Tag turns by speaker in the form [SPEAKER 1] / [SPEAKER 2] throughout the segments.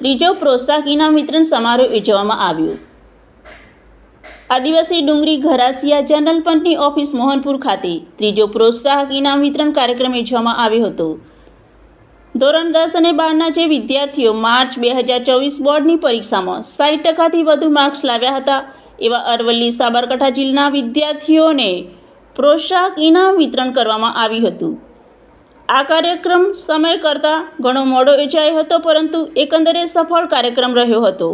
[SPEAKER 1] ત્રીજો પ્રોત્સાહક ઇનામ વિતરણ સમારોહ યોજવામાં આવ્યો. આદિવાસી ડુંગરી ઘરાસિયા જનરલ પંચની ઓફિસ મોહનપુર ખાતે ત્રીજો પ્રોત્સાહક ઇનામ વિતરણ કાર્યક્રમ યોજવામાં આવ્યો હતો. ધોરણ દસ અને બારના જે વિદ્યાર્થીઓ માર્ચ બે હજાર ચોવીસ બોર્ડની પરીક્ષામાં સાઠ ટકાથી વધુ માર્ક્સ લાવ્યા હતા, એવા અરવલ્લી સાબરકાંઠા જિલ્લાના વિદ્યાર્થીઓને પ્રોત્સાહક ઇનામ વિતરણ કરવામાં આવ્યું હતું. આ કાર્યક્રમ સમય કરતાં ઘણો મોડો યોજાયો હતો, પરંતુ એકંદરે સફળ કાર્યક્રમ રહ્યો હતો.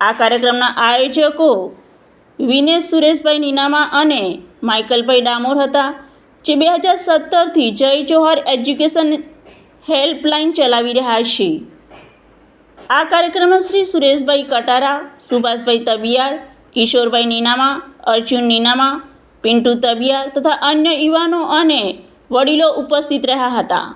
[SPEAKER 1] આ કાર્યક્રમના આયોજકો વિનેશ સુરેશભાઈ નીનામા અને માઇકલભાઈ ડામોર હતા, જે બે હજાર સત્તરથી જય જોહર એજ્યુકેશન હેલ્પલાઇન ચલાવી રહ્યા છે. આ કાર્યક્રમમાં શ્રી સુરેશભાઈ કટારા, સુભાષભાઈ તબિયાર કિશોરભાઈ નીનામા, અર્જુન નીનામા, પિન્ટુ તબિયાર તથા અન્ય યુવાનો અને વડીલો ઉપસ્થિત રહ્યા હતા.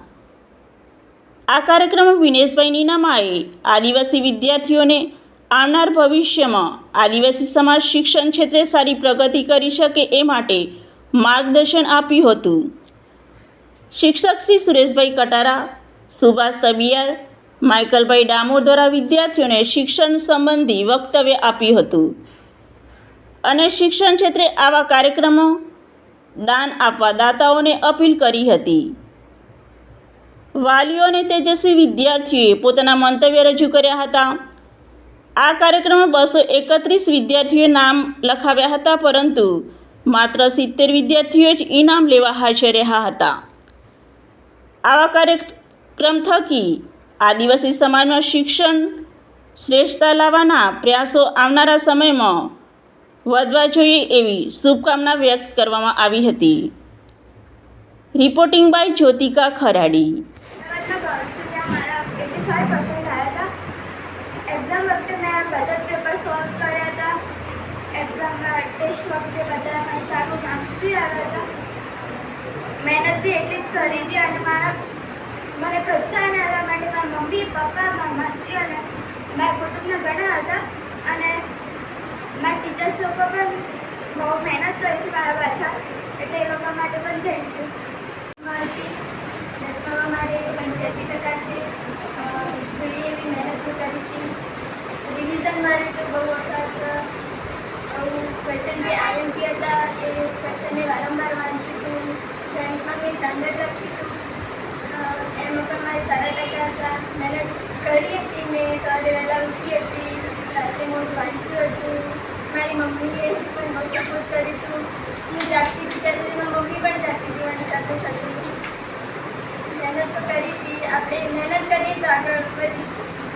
[SPEAKER 1] આ કાર્યક્રમમાં વિનેશભાઈ નીનામાએ આદિવાસી વિદ્યાર્થીઓને આવનાર ભવિષ્યમાં આદિવાસી સમાજ શિક્ષણ ક્ષેત્રે સારી પ્રગતિ કરી શકે એ માટે માર્ગદર્શન આપ્યું હતું. શિક્ષક શ્રી સુરેશભાઈ કટારા, સુભાષ તબિયાર, માઇકલભાઈ ડામોર દ્વારા વિદ્યાર્થીઓને શિક્ષણ સંબંધી વક્તવ્ય આપ્યું હતું. અને શિક્ષણ ક્ષેત્રે આવા કાર્યક્રમો દાન આપવા દાતાઓને અપીલ કરી હતી. વાલીઓ અને તેજસ્વી વિદ્યાર્થીઓએ પોતાના મંતવ્ય રજૂ કર્યા હતા. આ કાર્યક્રમમાં બસો એકત્રીસ વિદ્યાર્થીઓએ નામ લખાવ્યા હતા, પરંતુ માત્ર સિત્તેર વિદ્યાર્થીઓ જ ઇનામ લેવા હાજર રહ્યા હતા. આવા કાર્યક્રમ થકી આદિવાસી સમાજમાં શિક્ષણ શ્રેષ્ઠતા લાવવાના પ્રયાસો આવનારા સમયમાં વધવા જોઈએ એવી શુભકામના વ્યક્ત કરવામાં આવી હતી. Reporting by Jyotika Kharadi.
[SPEAKER 2] મારા, મને પ્રોત્સાહન આપવા માટે મારા મમ્મી, પપ્પા, મારા માસી અને મારા કુટુંબના ઘણા હતા અને મારા ટીચર્સ લોકો પણ બહુ મહેનત કરી હતી મારા પાછળ એટલે એ લોકો માટે પણ થેન્ક
[SPEAKER 3] મારી પંચ્યાસી ટકા છે જોઈએ મહેનત હું કરી હતી રિવિઝન મારે તો બહુ વખત ક્વેશ્ચન જે આઈએમપી હતા એ ક્વેશ્ચનને વારંવાર વાંચ્યું હતું ગણિતમાં મેં સ્ટાન્ડર્ડ રાખ્યું હતું એમાં પણ મારે સારા ટકા હતા મહેનત કરી હતી મેં સવારે વહેલા ઉઠી હતી રાતે મોટું વાંચ્યું હતું મારી મમ્મીએ પણ બહુ સપોર્ટ કર્યું હતું હું જાગતી હતી ત્યાં સુધી મારી મમ્મી પણ જાગતી હતી મારી સાથે સાથે. મહેનત તો કરી હતી. આપણે મહેનત કરીએ તો આગળ વધીશું.